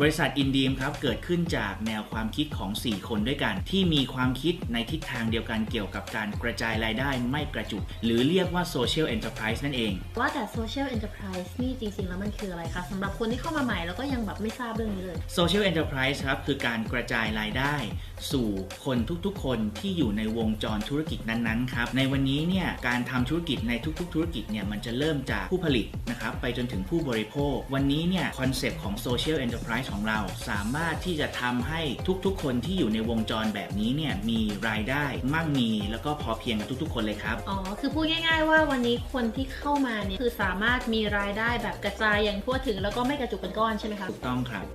บริษัทอินดีมครับเกิดขึ้นจากแนวความคิดของ 4 คนด้วยกัน ที่มีความคิดในทิศทางเดียวกันเกี่ยวกับการกระจายรายได้ไม่กระจุก หรือเรียกว่า Social Enterprise นั่นเอง ว่าแต่ social enterprise นี่จริง ๆ แล้วมันคืออะไรคะสำหรับคนที่เข้ามาใหม่แล้วก็ยังแบบไม่ทราบเรื่องนี้เลย Social Enterprise ครับคือการกระจายรายได้ สู่คนทุกๆ คนที่อยู่ในวงจรธุรกิจนั้นๆครับในวันนี้เนี่ยการทำธุรกิจในทุกๆ ธุรกิจเนี่ยมันจะเริ่มจากผู้ผลิตนะครับไปจนถึงผู้บริโภค วันนี้เนี่ยคอนเซปต์ของ Social Enterprise ของเรา สามารถที่จะทำให้ทุกๆ คนที่อยู่ในวงจรแบบนี้เนี่ยมีรายได้มั่งมีแล้วก็พอเพียงกับทุกๆ คนเลยครับ อ๋อ คือพูดง่าย ๆ ว่าวันนี้คนที่เข้ามาเนี่ยคือสามารถมีรายได้แบบกระจายอย่างทั่วถึง แล้วก็ไม่กระจุกเป็นก้อนใช่ไหมคะถูกต้องครับ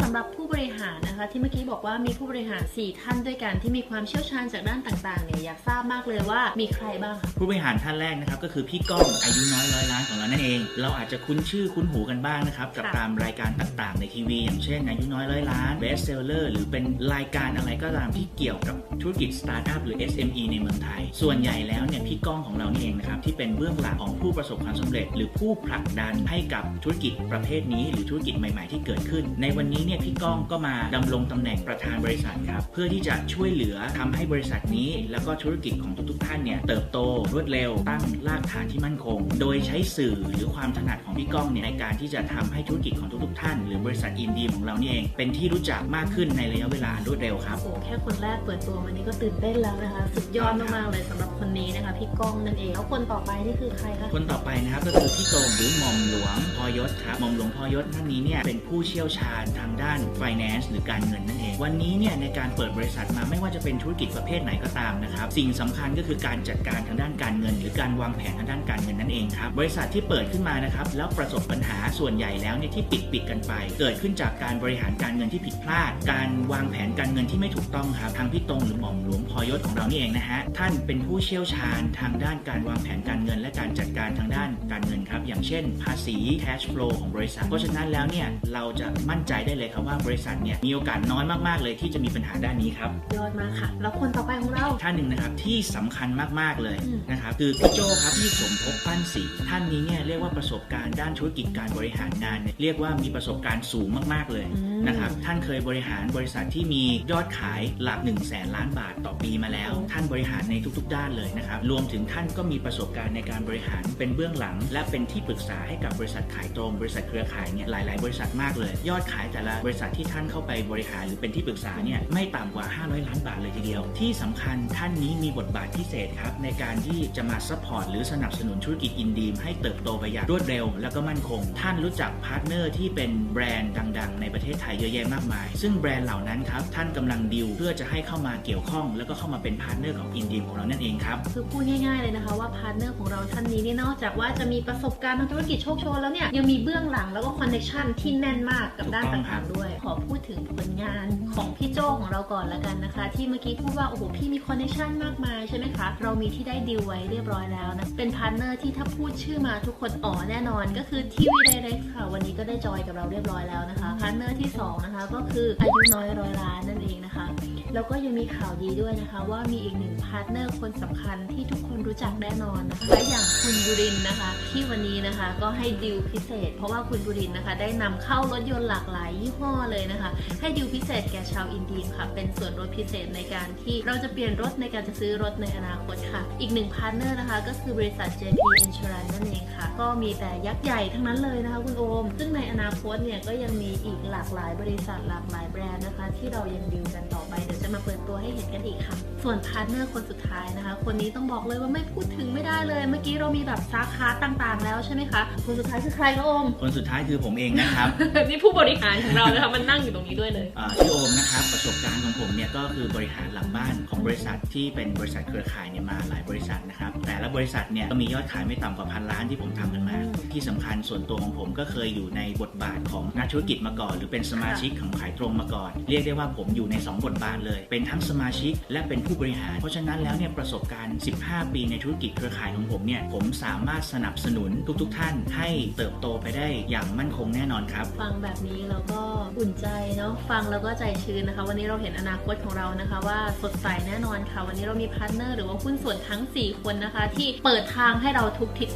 สำหรับผู้บริหารนะคะที่เมื่อกี้บอกว่ามีผู้บริหาร 4 ท่านด้วยกันที่มีความเชี่ยวชาญจากด้านต่างๆเนี่ยอยากทราบมากเลยว่ามีใครบ้างคะผู้บริหารท่านแรกนะครับก็คือพี่ก้องอายุน้อยร้อยล้านของเรานั่นเอง เราอาจจะคุ้นชื่อคุ้นหูกันบ้างนะครับกับค่ะตามรายการต่างๆ ในทีวี อย่างเช่น อายุน้อยร้อยล้าน Best Seller หรือเป็นรายการอะไรก็ตามที่เกี่ยวกับธุรกิจสตาร์ทอัพหรือ SME ในเมืองไทย ส่วนใหญ่แล้วเนี่ยพี่ก้องของเรานี่เองนะครับที่เป็นเบื้องหลังของผู้ประสบความสำเร็จ หรือผู้ผลักดันให้กับธุรกิจประเภทนี้ หรือธุรกิจใหม่ ๆ ที่เกิดขึ้น ในวันนี้เนี่ยพี่ก้องก็มาดำรงตำแหน่งประธานบริษัทครับเพื่อที่จะช่วยเหลือทำให้บริษัทนี้แล้วก็ธุรกิจของทุกๆท่านเนี่ยเติบโตรวดเร็วตั้งรากฐานที่มั่นคง โดยใช้สื่อหรือความถนัดของพี่ก้องเนี่ยในการที่จะทำให้ธุรกิจของทุกๆท่าน หรือบริษัทอินดีของเรานี่เอง เป็นที่รู้จักมากขึ้นในระยะเวลาอันรวดเร็วครับโอ้โหแค่คนแรกเปิดตัวมานี่ก็ตื่นเต้นแล้วนะคะ สุดยอดมากๆเลยสำหรับคนนี้นะคะพี่ก้องนั่นเองแล้วคนต่อไปนี่คือใครคะคนต่อไปนะครับก็คือพี่โตมหรือหม่อมหลวงพอยศครับหม่อมหลวงพอยศท่านนี้เนี่ยเป็นผู้เชี่ยวชาญทางด้าน finance หรือการเงินนั่นเอง วันนี้เนี่ยในการเปิดบริษัทมาไม่ว่าจะเป็นธุรกิจประเภทไหนก็ตามนะครับสิ่งสำคัญก็คือการจัดการทางด้านการเงิน หรือการวางแผนทางด้านการเงินนั่นเองครับบริษัทที่เปิดขึ้นมานะครับแล้วประสบปัญหาส่วนใหญ่แล้วเนี่ยที่ปิดปิดๆกันไป เกิดขึ้นจากการบริหารการเงินที่ผิดพลาด การวางแผนการเงินที่ไม่ถูกต้องครับทางพี่ตรงหรือหม่อมหลวงพอยศของเรานี่เองนะฮะท่านเป็นผู้เชี่ยวชาญทางด้านการวางแผนการเงิน และการจัดการทางด้านการเงินครับอย่างเช่น ภาษี cash flow ของบริษัท เพราะฉะนั้นแล้วเนี่ยเราจะมั่นใจได้เลยครับว่าบริษัทเนี่ยมีโอกาสน้อยมากๆเลยที่จะมีปัญหาด้านนี้ครับยอดมากค่ะ แล้วคนต่อไปของเราท่านหนึ่งนะครับที่สำคัญมากๆเลยอืมนะครับคือพี่โจครับที่สมภพปั้นศรีท่านนี้เนี่ยเรียกว่าประสบการณ์ด้านธุรกิจการบริหารงานเนี่ยเรียกว่ามีประสบการณ์สูงมากๆเลยอืมนะครับท่านเคยบริหารบริษัทที่มียอดขายหลัก1นึ่งแสนล้านบาทต่อปีมาแล้ว ท่านบริหารในทุกๆ ด้านเลยนะครับรวมถึงท่านก็มีประสบการณ์ในการบริหารเป็นเบื้องหลัง และเป็นที่ปรึกษาให้กับบริษัทขายตรงบริษัทเครือข่ายเนี่ยหลาย ๆ บริษัทมากเลย ยอดขายแต่ละบริษัทที่ท่านเข้าไปบริหารหรือเป็นที่ปรึกษาเนี่ยไม่ต่ำกว่า 500 ล้านบาทเลยทีเดียว ที่สำคัญท่านนี้มีบทบาทพิเศษครับ ในการที่จะมาซัพพอร์ตหรือสนับสนุนธุรกิจอินดีมให้เติบโตไปอย่างรวดเร็ว แล้วก็มั่นคง ท่านรู้จักพาร์ทเนอร์ที่เป็นแบรนด์ดัง ๆ ในประเทศไทยเยอะแยะมากมาย ซึ่งแบรนด์เหล่านั้นครับท่านกำลังดิวเพื่อจะให้เข้ามาเกี่ยวข้อง แล้วก็เข้ามาเป็นพาร์ทเนอร์ของอินดีมของเรานั่นเองครับคือพูดง่าย ๆเลยนะคะว่าพาร์ทเนอร์ของเราท่านนี้นี่นอกจากว่าจะมีประสบการณ์ทางธุรกิจโชคโชนแล้วเนี่ยยังมีเบื้องหลังแล้วก็คอนเนคชั่นที่แน่นมากกับด้านต่างๆด้วย ขอพูดถึงผลงานของพี่โจของเราก่อนละกันนะคะ ที่เมื่อกี้พูดว่าโอ้โหพี่มีคอนเนคชันมากมายใช่ไหมคะ เรามีที่ได้ดีลไว้เรียบร้อยแล้วนะ เป็นพาร์ทเนอร์ที่ถ้าพูดชื่อมาทุกคนอ๋อแน่นอนก็คือทีวี Direct ค่ะ วันนี้ก็ได้จอยกับเราเรียบร้อยแล้วนะคะ พาร์ทเนอร์ที่สองนะคะ ก็คืออายุน้อยร้อยล้านนั่นเองนะคะ แล้วก็ยังมีข่าวดีด้วยนะคะ ว่ามีอีกหนึ่งพาร์ทเนอร์คนสำคัญที่ทุกคนรู้จักแน่นอนนะคะและอย่างคุณบุรินนะคะ ที่วันนี้นะคะก็ให้ดิวพิเศษ เพราะว่าคุณบุรินนะคะ ได้นำเข้ารถยนต์หลากหลายยี่ห้อเลยนะคะ ให้ดิวพิเศษแก่ชาวอินเดียค่ะ เป็นส่วนลดพิเศษในการที่เราจะเปลี่ยนรถในการจะซื้อรถในอนาคตค่ะ อีกหนึ่งพาร์ทเนอร์นะคะ ก็คือบริษัท JP Insurance นั่นเองค่ะ ก็มีแต่ยักษ์ใหญ่ทั้งนั้นเลยนะคะคุณโอม ซึ่งในอนาคตเนี่ยก็ยังมีอีกหลากหลายบริษัทหลากหลายแบรนด์นะคะ ที่เรายังดิวกันต่อไปเดี๋ยวจะมาเปิดตัวให้เห็นกันอีกค่ะ ส่วนพาร์ทเนอร์คนสุดท้ายนะคะ คนนี้ต้องบอกเลยว่าไม่พูดถึงไม่ได้เลย อกี้เรามีแบบสาขาต่างๆ แล้วใช่ไหมคะ คนสุดท้ายคือใครคะโอม คนสุดท้ายคือผมเองนะครับ นี่ผู้บริหารของเรานะคะมันนั่งอยู่ตรงนี้ด้วยเลยอ่าชื่อโอมนะครับประสบการณ์ของผมเนี่ยก็คือบริหารหลังบ้านของบริษัทที่เป็นบริษัทเครือข่ายเนี่ยมาหลายบริษัทนะครับ แต่ละบริษัทเนี่ยก็มียอดขายไม่ต่ำกว่าพันล้านที่ผมทำกันมา ที่สำคัญส่วนตัวของผมก็เคยอยู่ในบทบาทของนักธุรกิจมาก่อน หรือเป็นสมาชิกของขายตรงมาก่อน เรียกได้ว่าผมอยู่ใน 2 บทบาทเลย เป็นทั้งสมาชิกและเป็นผู้บริหาร เพราะฉะนั้นแล้วเนี่ยประสบการณ์ 15 ปีในธุรกิจเครือข่ายของผมเนี่ยผมสามารถสนับสนุนทุกๆท่านให้เติบโตไปได้อย่างมั่นคงแน่นอนครับ ฟังแบบนี้เราก็อุ่นใจเนาะฟังแล้วก็ใจชื้นนะคะ วันนี้เราเห็นอนาคตของเรานะคะ ว่าสดใสแน่นอนค่ะ วันนี้เรามีพาร์ทเนอร์หรือว่าหุ้นส่วนทั้ง 4 คนนะคะ ที่เปิดทางให้เราทุกทิศ